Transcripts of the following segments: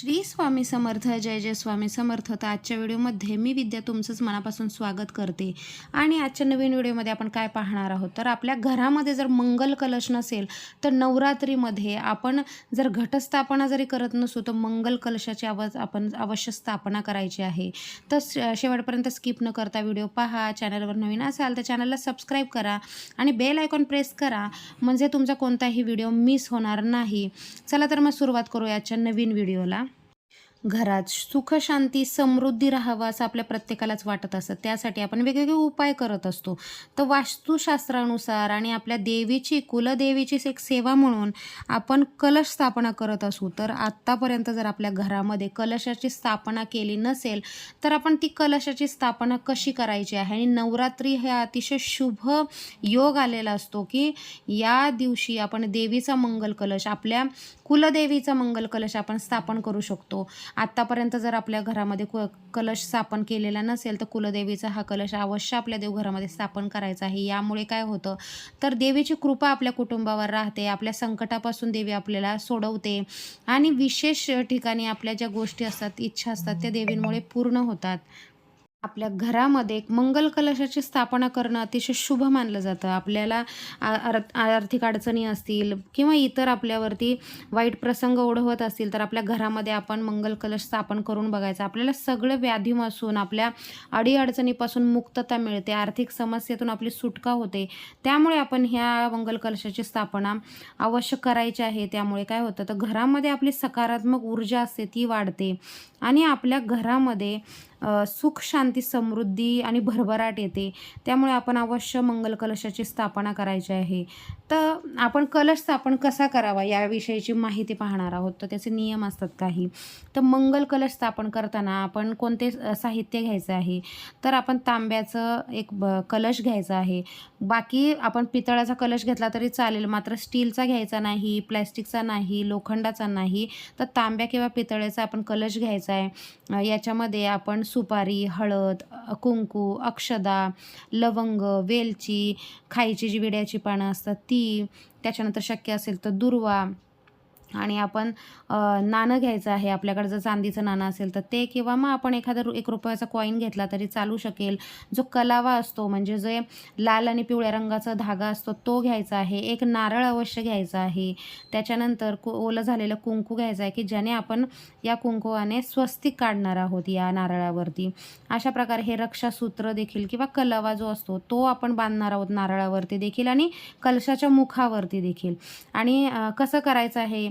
श्री स्वामी समर्थ जय जय स्वामी समर्थ. तर आजच्या व्हिडिओमध्ये मी विद्या तुमचंच मनापासून स्वागत करते. आणि आजच्या नवीन व्हिडिओमध्ये आपण काय पाहणार आहोत? तर आपल्या घरामध्ये जर मंगल कलश नसेल तर नवरात्रीमध्ये आपण जर घटस्थापना जरी करत नसू तर मंगल कलशाची आवाज आपण अवश्य स्थापना करायची आहे. तर शेवटपर्यंत स्किप न करता व्हिडिओ पहा. चॅनलवर नवीन असाल तर चॅनलला सबस्क्राईब करा आणि बेल आयकॉन प्रेस करा. म्हणजे तुमचा कोणताही व्हिडिओ मिस होणार नाही. चला तर मग सुरुवात करूया आजच्या नवीन व्हिडिओला. घरात सुखशांती समृद्धी राहावं असं आपल्या प्रत्येकालाच वाटत असतं. त्यासाठी आपण वेगवेगळे उपाय करत असतो. तर वास्तुशास्त्रानुसार आणि आपल्या देवीची कुलदेवीची एक सेवा म्हणून आपण कलश स्थापना करत असू. तर आत्तापर्यंत जर आपल्या घरामध्ये कलशाची स्थापना केली नसेल तर आपण ती कलशाची स्थापना कशी करायची आहे? आणि नवरात्री हे अतिशय शुभ योग आलेला असतो की या दिवशी आपण देवीचा मंगल कलश आपल्या कुलदेवीचा मंगल कलश आपण स्थापन करू शकतो. आत्तापर्यंत जर आपल्या घरामध्ये कु कलश स्थापन केलेला नसेल तर कुलदेवीचा हा कलश अवश्य आपल्या देवघरामध्ये स्थापन करायचा आहे. यामुळे काय होतं तर देवीची कृपा आपल्या कुटुंबावर राहते आपल्या संकटापासून देवी आपल्याला सोडवते आणि विशेष ठिकाणी आपल्या ज्या गोष्टी असतात इच्छा असतात त्या देवींमुळे पूर्ण होतात. आपल्या घरामध्ये एक मंगल कलशाची स्थापना करणं अतिशय शुभ मानलं जातं. आपल्याला आर- आर्थिक अडचणी असतील किंवा इतर आपल्यावरती वाईट प्रसंग ओढवत असतील तर आपल्या घरामध्ये आपण मंगल कलश स्थापन करून बघायचं. आपल्याला सगळं व्याधीपासून आपल्या अडीअडचणीपासून मुक्तता मिळते. आर्थिक समस्येतून आपली सुटका होते. त्यामुळे आपण ह्या मंगल कलशाची स्थापना अवश्य करायची आहे. त्यामुळे काय होतं तर घरामध्ये आपली सकारात्मक ऊर्जा असते ती वाढते. आणि आपल्या घरामध्ये सुख शांती समृद्धी आणि भरभराट येते. त्यामुळे आपण अवश्य मंगल कलशाची स्थापना करायची आहे. तर आपण कलश स्थापन कसा करावा याविषयीची माहिती पाहणार आहोत. तर त्याचे नियम असतात काही. तर मंगल कलश स्थापन करताना आपण कोणते साहित्य घ्यायचं आहे? तर आपण तांब्याचं एक ब कलश घ्यायचा आहे. बाकी आपण पितळाचा कलश घेतला तरी चालेल. मात्र स्टीलचा घ्यायचा नाही प्लॅस्टिकचा नाही लोखंडाचा नाही. तर तांब्या किंवा पितळेचा आपण कलश घ्यायचा आहे. याच्यामध्ये आपण सुपारी हळद कुंकू अक्षदा लवंग वेलची खायची जी विड्याची पानं असतात ती त्याच्यानंतर शक्य असेल तर दुर्वा आणि आपण नाणं घ्यायचं आहे. आपल्याकडे जर चांदीचं नाणं असेल तर ते किंवा मग आपण एखादा रु- एक रुपयाचा कॉईन घेतला तरी चालू शकेल. जो कलावा असतो म्हणजे जे लाल आणि पिवळ्या रंगाचा धागा असतो तो घ्यायचा आहे. एक नारळ अवश्य घ्यायचा आहे. त्याच्यानंतर कु ओलं झालेलं कुंकू घ्यायचं आहे की ज्याने आपण या कुंकुवाने स्वस्तिक काढणार आहोत या नारळावरती. अशा प्रकारे हे रक्षासूत्र देखील किंवा कलावा जो असतो तो आपण बांधणार आहोत नारळावरती देखील आणि कलशाच्या मुखावरती देखील. आणि कसं करायचं आहे?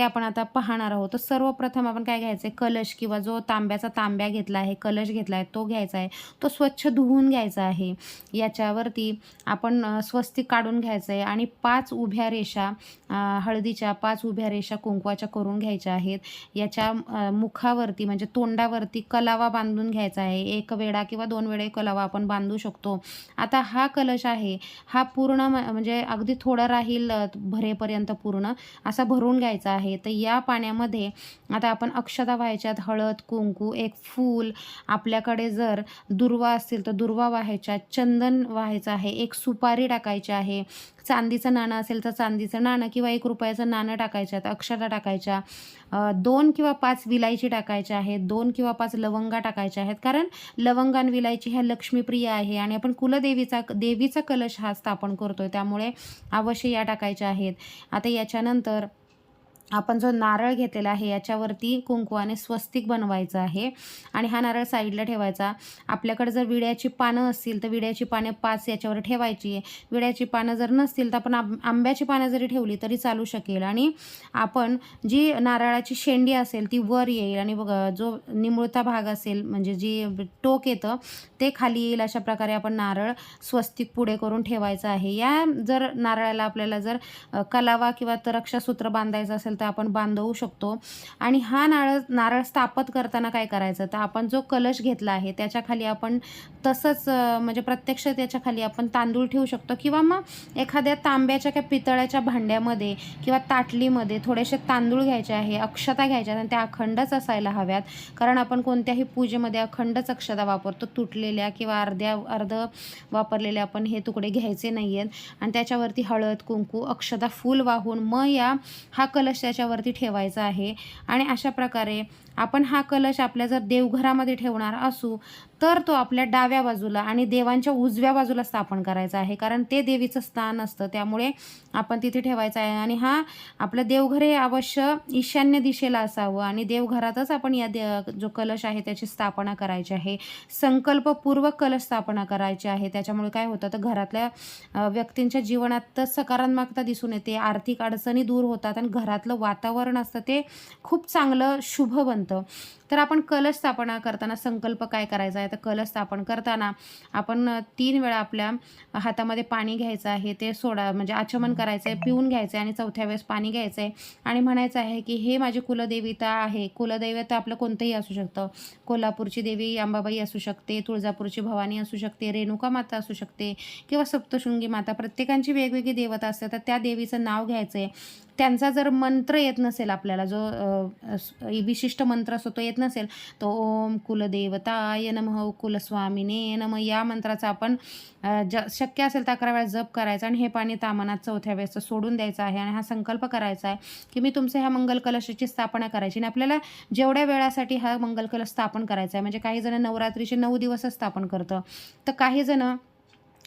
ते आपण आता पाहणार आहोत. तर सर्वप्रथम आपण काय घ्यायचं आहे कलश किंवा जो तांब्याचा तांब्या घेतला आहे कलश घेतला आहे तो घ्यायचा आहे. तो स्वच्छ धुवून घ्यायचा आहे. याच्यावरती आपण स्वस्तिक काढून घ्यायचं आहे आणि पाच उभ्या रेषा हळदीच्या पाच उभ्या रेषा कुंकवाच्या करून घ्यायच्या आहेत. याच्या मुखावरती म्हणजे तोंडावरती कलावा बांधून घ्यायचा आहे. एक वेळा किंवा दोन वेळे कलावा आपण बांधू शकतो. आता हा कलश आहे हा पूर्ण म- म्हणजे अगदी थोडा राहील भरेपर्यंत पूर्ण असा भरून घ्यायचा आहे. तर या पाण्यामध्ये आता आपण अक्षता व्हायच्यात हळद कुंकू एक फूल आपल्याकडे जर दुर्वा असतील तर दुर्वा व्हायच्या चंदन व्हायचं आहे एक सुपारी टाकायची आहे. चांदीचं नाणं असेल तर चांदीचं नाणं किंवा एक रुपयाचं नाणं टाकायच्यात अक्षता टाकायच्या. दोन किंवा पाच विलायची टाकायच्या आहेत दोन किंवा पाच लवंगा टाकायच्या आहेत. कारण लवंगान विलायची ह्या लक्ष्मीप्रिय आहे आणि आपण कुलदेवीचा देवीचा कलश हा स्थापन करतोय त्यामुळे अवश्य या टाकायच्या आहेत. आता याच्यानंतर आपण जो नारळ घेतलेला आहे याच्यावरती कुंकवाने स्वस्तिक बनवायचं आहे. आणि हा नारळ साईडला ठेवायचा. आपल्याकडे जर विड्याची पानं असतील तर विड्याची पाने पाच याच्यावर ठेवायची. आहे विड्याची पानं जर नसतील तर आपण आंब आंब्याची पानं जरी ठेवली तरी चालू शकेल. आणि आपण जी नारळाची शेंडी असेल ती वर येईल. आणि बघ जो निमुळता भाग असेल म्हणजे जी टोक येतं ते खाली येईल. अशा प्रकारे आपण नारळ स्वस्तिक पुढे करून ठेवायचं आहे. या जर नारळाला आपल्याला जर कलावा किंवा तर रक्षासूत्र बांधायचं असेल तर आपण बांधवू शकतो. आणि हा नारळ नारळ स्थापत करताना काय करायचं? तर आपण जो कलश घेतला आहे त्याच्याखाली आपण तसंच म्हणजे प्रत्यक्ष त्याच्याखाली आपण तांदूळ ठेवू शकतो. किंवा मग एखाद्या तांब्याच्या किंवा पितळ्याच्या भांड्यामध्ये किंवा ताटलीमध्ये थोडेसे तांदूळ घ्यायचे आहे अक्षता घ्यायच्या आणि त्या अखंडच असायला हव्यात. कारण आपण कोणत्याही पूजेमध्ये अखंडच अक्षता वापरतो. तुटलेल्या किंवा अर्ध्या अर्ध वापरलेले आपण हे तुकडे घ्यायचे नाही आहेत आणि त्याच्यावरती हळद कुंकू अक्षता फूल वाहून मग या हा कलश त्याच्यावरती ठेवायचा आहे. आणि अशा प्रकारे आपण हा कलश आपल्या जर देवघरामध्ये ठेवणार असू तर तो आपल्या डाव्या बाजूला आणि देवांच्या उजव्या बाजूला स्थापन करायचा आहे. कारण ते देवीचं स्थान असतं. त्यामुळे आपण तिथे ठेवायचं आहे. आणि हा आपलं देवघर हे अवश्य ईशान्य दिशेला असावं. आणि देवघरातच आपण या दे जो कलश आहे त्याची स्थापना करायची आहे. संकल्पपूर्वक कलश स्थापना करायची आहे. त्याच्यामुळे काय होतं? तर घरातल्या व्यक्तींच्या जीवनात तर सकारात्मकता दिसून येते. आर्थिक अडचणी दूर होतात आणि घरातलं वातावरण असतं ते खूप चांगलं शुभ बनतं. तर आपण कलश स्थापना करताना संकल्प काय करायचा आहे? तर कलश स्थापन करताना आपण तीन वेळा आपल्या हातामध्ये पाणी घ्यायचं आहे ते सोडा म्हणजे आचमन करायचं आहे पिऊन घ्यायचं आहे आणि चौथ्या वेळेस पाणी घ्यायचं आहे आणि म्हणायचं आहे की हे माझी कुलदेविता आहे. कुलदैवत आपलं कोणतंही असू शकतं. कोल्हापूरची देवी अंबाबाई असू शकते तुळजापूरची भवानी असू शकते रेणुका माता असू शकते किंवा सप्तशृंगी माता. प्रत्येकांची वेगवेगळी देवता असते तर त्या देवीचं नाव घ्यायचं आहे त्यांचा जर मंत्र येत नसेल आपल्याला जो विशिष्ट मंत्र असतो तो येत नसेल तो ओम कुलदेवताय नमः कुलस्वामिने नम. या मंत्राचा आपण ज शक्य असेल तर अकरा वेळा जप करायचा आणि हे पाणी तामनात चौथ्या वेळेस सोडून द्यायचं आहे आणि हा संकल्प करायचा आहे की मी तुमच्या ह्या मंगल कलशाची स्थापना करायची आणि आपल्याला जेवढ्या वेळासाठी हा मंगल कलश स्थापन करायचा आहे म्हणजे काही जण नवरात्रीचे नऊ दिवसच स्थापन करतं. तर काही जण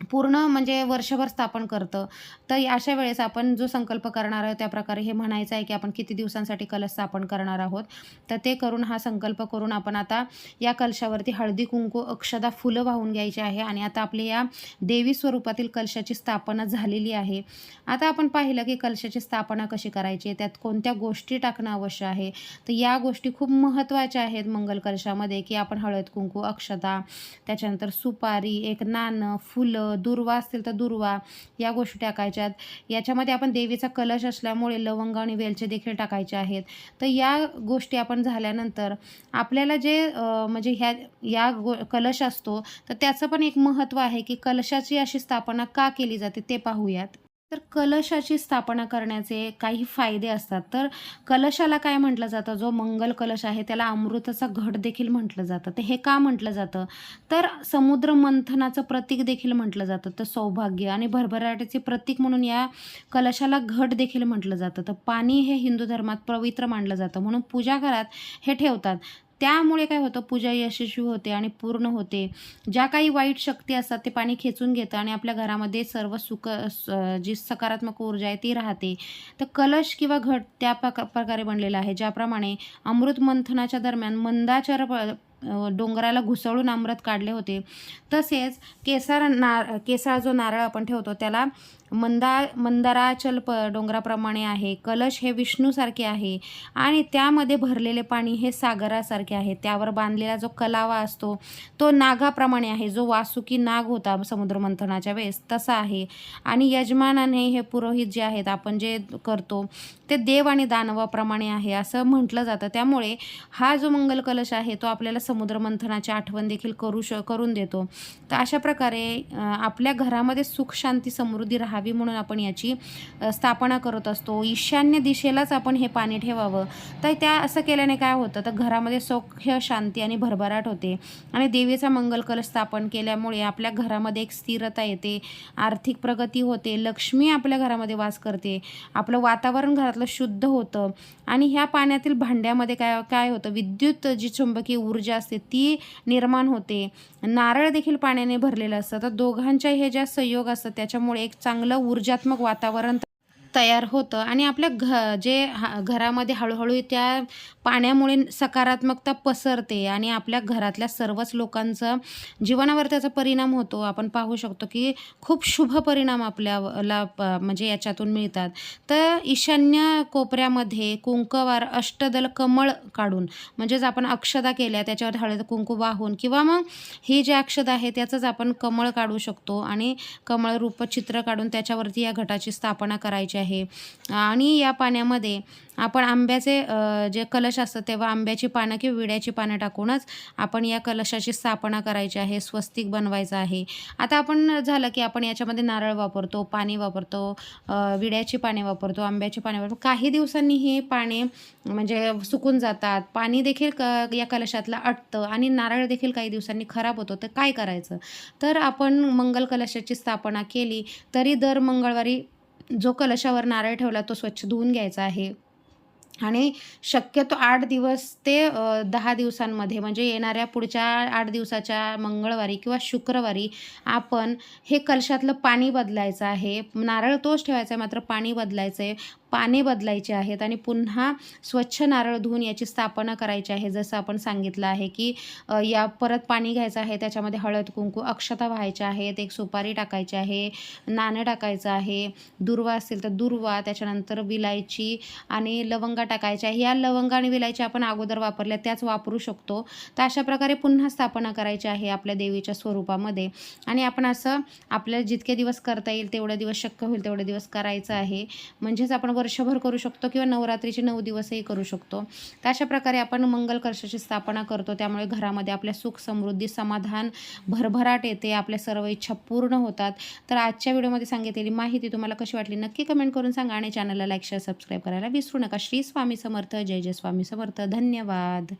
पूर्ण म्हणजे वर्षभर स्थापन करतं. तर अशा वेळेस आपण जो संकल्प करणार आहोत त्या प्रकारे हे म्हणायचं आहे की आपण किती दिवसांसाठी कलश स्थापन करणार आहोत. तर ते करून हा संकल्प करून आपण आता या कलशावरती हळदी कुंकू अक्षदा फुलं वाहून घ्यायची आहे आणि आता आपली या देवी स्वरूपातील कलशाची स्थापना झालेली आहे. आता आपण पाहिलं की कलशाची स्थापना कशी करायची त्यात कोणत्या गोष्टी टाकणं आवश्यक आहे? तर या गोष्टी खूप महत्त्वाच्या आहेत मंगल कलशामध्ये की आपण हळद कुंकू अक्षता त्याच्यानंतर सुपारी एक नाणं फुलं दुर्वा असतील तर दुर्वा या गोष्टी टाकायच्यात. याच्यामध्ये आपण देवीचा कलश असल्यामुळे लवंग आणि वेलचे देखील टाकायचे आहेत. तर या गोष्टी आपण झाल्यानंतर आपल्याला जे म्हणजे ह्या या गो कलश असतो तर त्याचं पण एक महत्त्व आहे की कलशाची अशी स्थापना का केली जाते ते पाहूयात. तर कलशाची स्थापना करण्याचे काही फायदे असतात. तर कलशाला काय म्हटलं जातं? जो मंगल कलश आहे त्याला अमृताचा घट देखील म्हटलं जातं. तर हे का म्हटलं जातं? तर समुद्र मंथनाचं प्रतीक देखील म्हटलं जातं. तर सौभाग्य आणि भरभराटीचे प्रतीक म्हणून या कलशाला घट देखील म्हटलं जातं. तर पाणी हे हिंदू धर्मात पवित्र मानलं जातं. म्हणून पूजा घरात हे ठेवतात. त्यामुळे काय होतं पूजा यशस्वी होते आणि पूर्ण होते. ज्या काही वाईट शक्ती असतात ते पाणी खेचून घेतं आणि आपल्या घरामध्ये सर्व सुख स- जी सकारात्मक ऊर्जा आहे ती राहते. तर कलश किंवा घट त्या प्रकारे बनलेला आहे. ज्याप्रमाणे अमृत मंथनाच्या दरम्यान मंदाचर प- डोंगराला घुसळून अमृत काढले होते. तसेच केसार ना केसाळ जो नारळ आपण ठेवतो त्याला मंदा मंदाराचल प डोंगराप्रमाणे आहे. कलश हे विष्णूसारखे आहे आणि त्यामध्ये भरलेले पाणी हे सागरासारखे आहे. त्यावर बांधलेला जो कलावा असतो तो नागाप्रमाणे आहे. जो वासुकी नाग होता समुद्रमंथनाच्या वेळेस तसा आहे. आणि यजमानाने हे पुरोहित जे आहेत आपण जे करतो ते देव आणि दानवाप्रमाणे आहे असं म्हटलं जातं. त्यामुळे हा जो मंगल कलश आहे तो आपल्याला समुद्रमंथनाची आठवण देखील करू श करून देतो. तर अशा प्रकारे आपल्या घरामध्ये सुख शांती समृद्धी राहावी म्हणून आपण याची स्थापना करत असतो. ईशान्य दिशेलाच आपण हे पाणी ठेवावं. तर त्या असं केल्याने काय होतं? तर घरामध्ये सौख्य शांती आणि भरभराट होते. आणि देवीचा मंगल कलश स्थापन केल्यामुळे आपल्या घरामध्ये एक स्थिरता येते. आर्थिक प्रगती होते. लक्ष्मी आपल्या घरामध्ये वास करते. आपलं वातावरण घरातलं शुद्ध होतं. आणि ह्या पाण्यातील भांड्यामध्ये काय काय होतं? विद्युत जी चुंबकीय ऊर्जा असते ती निर्माण होते. नारळ देखील पाण्याने भरलेलं असतं. तर दोघांच्या हे ज्या संयोग असतात त्याच्यामुळे एक चांगलं ऊर्जात्मक वातावरण तयार होतं. आणि आपल्या घ जे हा घरामध्ये हळूहळू त्या पाण्यामुळे सकारात्मकता पसरते आणि आपल्या घरातल्या सर्वच लोकांचं जीवनावर त्याचा परिणाम होतो. आपण पाहू शकतो की खूप शुभ परिणाम आपल्याला प- म्हणजे याच्यातून मिळतात. तर ईशान्य कोपऱ्यामध्ये कुंकवार अष्टदल कमळ काढून म्हणजेच आपण अक्षदा केल्या त्याच्यावर हळद कुंकू वाहून किंवा मग ही जी अक्षदा आहे त्याचंच आपण कमळ काढू शकतो आणि कमळ रूप चित्र काढून त्याच्यावरती या घटाची स्थापना करायची आहे. आणि या पाण्यामध्ये आपण आंब्याचे जे कलश असतात तेव्हा आंब्याची पानं किंवा विड्याची पानं टाकूनच आपण या कलशाची स्थापना करायची आहे स्वस्तिक बनवायचं आहे. आता आपण झालं की आपण याच्यामध्ये नारळ वापरतो पाणी वापरतो विड्याची पाने वापरतो आंब्याची पाने वापरतो. काही दिवसांनी हे पाने म्हणजे सुकून जातात. पाणी देखील क या कलशातलं अटतं आणि नारळ देखील काही दिवसांनी खराब होतो. तर काय करायचं? तर आपण मंगल कलशाची स्थापना केली तरी दर मंगळवारी जो कलशावर नारळ ठेवला तो स्वच्छ धुवून घ्यायचा आहे. आणि शक्यतो आठ दिवस ते दहा दिवसांमध्ये म्हणजे येणाऱ्या पुढच्या आठ दिवसाच्या मंगळवारी किंवा शुक्रवारी आपण हे कलशातलं पाणी बदलायचं आहे. नारळ तोच ठेवायचा आहे मात्र पाणी बदलायचं आहे पाने बदलायचे आहेत आणि पुन्हा स्वच्छ नारळ धुवून याची स्थापना करायची आहे. जसं आपण सांगितलं आहे की या परत पाणी घ्यायचं आहे त्याच्यामध्ये हळद कुंकू अक्षता व्हायच्या आहेत एक सुपारी टाकायची आहे नाणं टाकायचं आहे दुर्वा असेल तर दुर्वा त्याच्यानंतर विलायची आणि लवंगा टाकायच्या आहे. या लवंगा आणि विलायची आपण अगोदर वापरल्या त्याच वापरू शकतो. तर अशा प्रकारे पुन्हा स्थापना करायची आहे आपल्या देवीच्या स्वरूपामध्ये. आणि आपण असं आपल्याला जितके दिवस करता येईल तेवढे दिवस शक्य होईल तेवढे दिवस करायचं आहे. म्हणजेच आपण वर्षभर करू शकतो किंवा नवरात्रीचे नऊ दिवसही करू शकतो. तर अशा प्रकारे आपण मंगल कलशाची स्थापना करतो. त्यामुळे घरामध्ये आपल्या सुख समृद्धी समाधान भरभराट येते आपल्या सर्व इच्छा पूर्ण होतात. तर आजच्या व्हिडिओमध्ये सांगितलेली माहिती तुम्हाला कशी वाटली नक्की कमेंट करून सांगा आणि चॅनलला लाईक शेअर सबस्क्राईब करायला विसरू नका. श्री स्वामी समर्थ. जय जय स्वामी समर्थ. धन्यवाद.